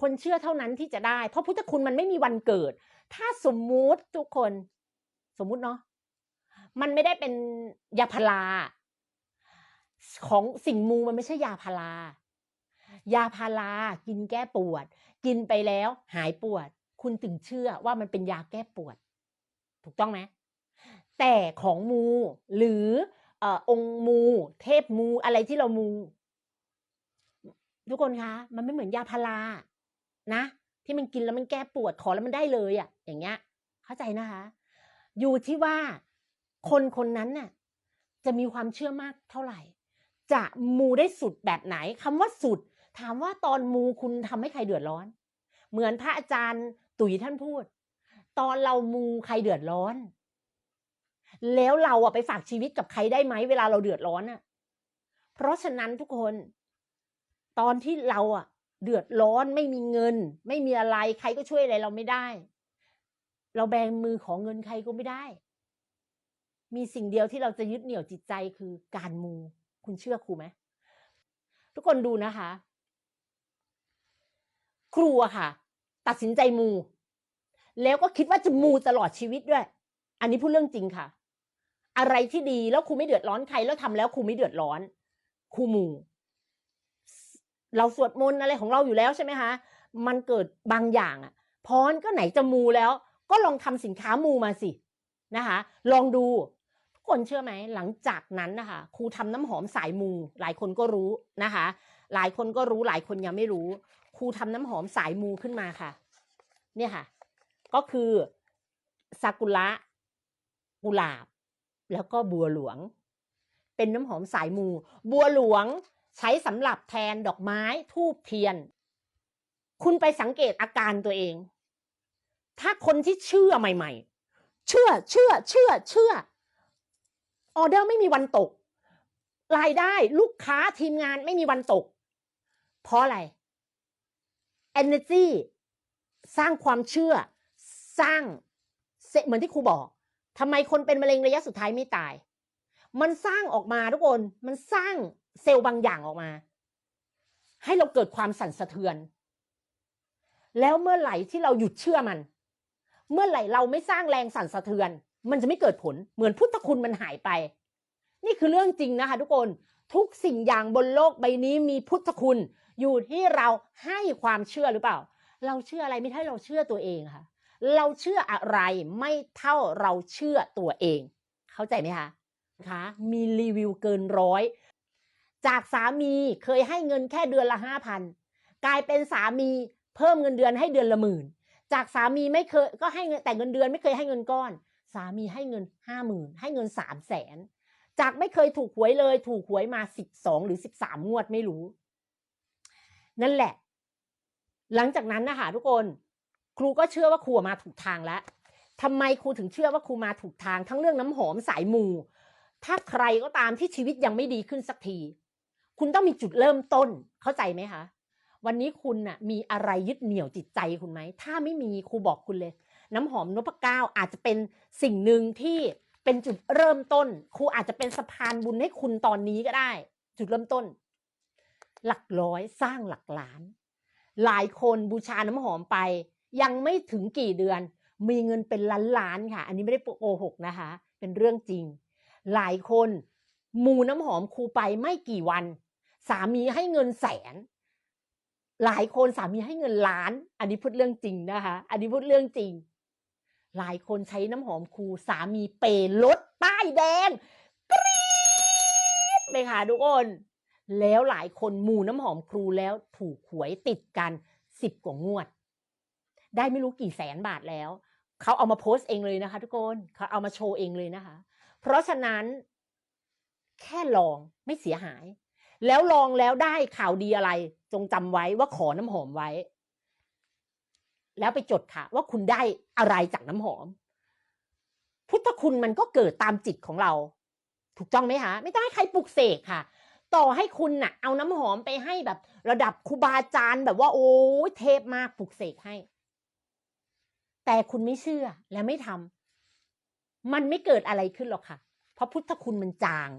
คนเชื่อเท่านั้นที่จะได้ เพราะพุทธคุณมันไม่มีวันเกิด ถ้าสมมุติทุกคน สมมุติเนาะมันไม่ได้เป็นยาพาราของสิ่งมูมันไม่ใช่ยาพารายาพารากินแก้ปวด กินไปแล้วหายปวด คุณถึงเชื่อว่ามันเป็นยาแก้ปวด ถูกต้องไหมแต่ของมูหรือออองค์มู เทพมูอะไรที่เรามู ทุกคนคะ มันไม่เหมือนยาพารา นะ ที่มันกินแล้วมันแก้ปวดขอแล้วมันได้เลยอะ่ะ อย่างเงี้ย เข้าใจนะคะ อยู่ที่ว่าคนคนนั้นน่ะจะมีความเชื่อมากเท่าไหร่ จะมูได้สุดแบบไหนคำว่าสุด ถามว่าตอนมูคุณทำให้ใครเดือดร้อน เหมือนพระอาจารย์ตุ๋ยท่านพูด ตอนเรามูใครเดือดร้อน แล้วเราอะไปฝากชีวิตกับใครได้ไหมเวลาเราเดือดร้อนอะเพราะฉะนั้นทุกคน ตอนที่เราอะ เดือดร้อนไม่มีเงิน ไม่มีอะไรใครก็ช่วยอะไรเราไม่ได้ เราแบงมือของเงินใครก็ไม่ได้ มีสิ่งเดียวที่เราจะยึดเหนี่ยวจิตใจคือการมู คุณเชื่อครูไหมทุกคนดูนะคะ ครูอะค่ะ ตัดสินใจมู แล้วก็คิดว่าจะมูตลอดชีวิตด้วย อันนี้พูดเรื่องจริงค่ะ อะไรที่ดีแล้วครูไม่เดือดร้อนใครแล้วทำแล้วครูไม่เดือดร้อนครูมู เราสวดมนต์อะไรของเราอยู่แล้วใช่ไหมคะมันเกิดบางอย่างอะพรก็ไหนจะมูแล้ว ก็ลองทำสินค้ามูมาสินะคะ ลองดูทุกคนเชื่อไหมหลังจากนั้นนะคะครูทำน้ำหอมสายมู หลายคนก็รู้นะคะ หลายคนก็รู้หลายคนยังไม่รู้ครูทำน้ำหอมสายมูขึ้นมาค่ะ เนี่ยค่ะ ก็คือซากุระกุหลาบ แล้วก็บัวหลวง เป็นน้ำหอมสายมู บัวหลวง ใช้สำหรับแทนดอกไม้ทูบเทียน คุณไปสังเกตอาการตัวเอง ถ้าคนที่เชื่อใหม่ ๆ เชื่อเชื่อเชื่อเชื่อออเดอร์ไม่มีวันตก รายได้ลูกค้าทีมงานไม่มีวันตก เพราะอะไร energy สร้างความเชื่อ สร้างเหมือนที่ครูบอกทำไมคนเป็นมะเร็งระยะสุดท้ายไม่ตาย มันสร้างออกมาทุกคน มันสร้าง เซลล์บางอย่างออกมา ให้เราเกิดความสั่นสะเทือน แล้วเมื่อไหร่ที่เราหยุดเชื่อมัน เมื่อไหร่เราไม่สร้างแรงสั่นสะเทือน มันจะไม่เกิดผลเหมือนพุทธคุณมันหายไป นี่คือเรื่องจริงนะคะ ทุกคนทุกสิ่งอย่างบนโลกใบนี้มีพุทธคุณ อยู่ที่เราให้ความเชื่อหรือเปล่า เราเชื่ออะไรไม่เท่าเราเชื่อตัวเองค่ะ เราเชื่ออะไรไม่เท่าเราเชื่อตัวเอง เข้าใจไหมคะคะมีรีวิวเกินร้อย จากสามีเคยให้เงินแค่เดือนละห้าพันกลายเป็นสามีเพิ่มเงินเดือนให้เดือนละหมื่น จากสามีไม่เคยก็ให้เงินแต่เงินเดือนไม่เคยให้เงินก้อน สามีให้เงินห้าหมื่นให้เงินสามแสนจากไม่เคยถูกหวยเลย ถูกหวยมาสิบสองหรือสิบสามงวดไม่รู้ นั่นแหละ หลังจากนั้นนะคะทุกคน ครูก็เชื่อว่าครูมาถูกทางแล้วทำไมครูถึงเชื่อว่าครูมาถูกทางทั้งเรื่องน้ำหอมสายมูถ้าใครก็ตามที่ชีวิตยังไม่ดีขึ้นสักที คุณต้องมีจุดเริ่มต้นเข้าใจไหมคะ วันนี้คุณน่ะมีอะไรยึดเหนี่ยวจิตใจคุณไหม ถ้าไม่มีครูบอกคุณเลย น้ำหอมนพเก้าอาจจะเป็นสิ่งหนึ่งที่เป็นจุดเริ่มต้น ครูอาจจะเป็นสะพานบุญให้คุณตอนนี้ก็ได้ จุดเริ่มต้น หลักร้อยสร้างหลักล้าน หลายคนบูชาน้ำหอมไป ยังไม่ถึงกี่เดือน มีเงินเป็นล้านล้านค่ะ อันนี้ไม่ได้โกหกนะคะ เป็นเรื่องจริง หลายคนมูน้ำหอมครูไปไม่กี่วัน สามีให้เงินแสน หลายคนสามีให้เงินล้าน อันนี้พูดเรื่องจริงนะคะ อันนี้พูดเรื่องจริง หลายคนใช้น้ำหอมครูสามีเปรถป้ายแดงกรี๊ดเลยค่ะทุกคนแล้วหลายคนมูน้ำหอมครูแล้วถูกหวยติดกันสิบกว่างวด ได้ไม่รู้กี่แสนบาทแล้ว เขาเอามาโพสต์เองเลยนะคะ ทุกคนเขาเอามาโชว์เองเลยนะคะ เพราะฉะนั้น แค่ลองไม่เสียหาย แล้วลองแล้วได้ข่าวดีอะไร จงจำไว้ว่าขอน้ำหอมไว้ แล้วไปจดค่ะ ว่าคุณได้อะไรจากน้ำหอม พุทธคุณมันก็เกิดตามจิตของเรา ถูกต้องไหมคะไม่ต้องให้ใครปลุกเสกค่ะ ต่อให้คุณน่ะ เอาน้ำหอมไปให้แบบ ระดับครูบาอาจารย์แบบว่า โอ้เทพมากปลุกเสกให้ แต่คุณไม่เชื่อและไม่ทำมันไม่เกิดอะไรขึ้นหรอกค่ะ เพราะพุทธคุณมันจาง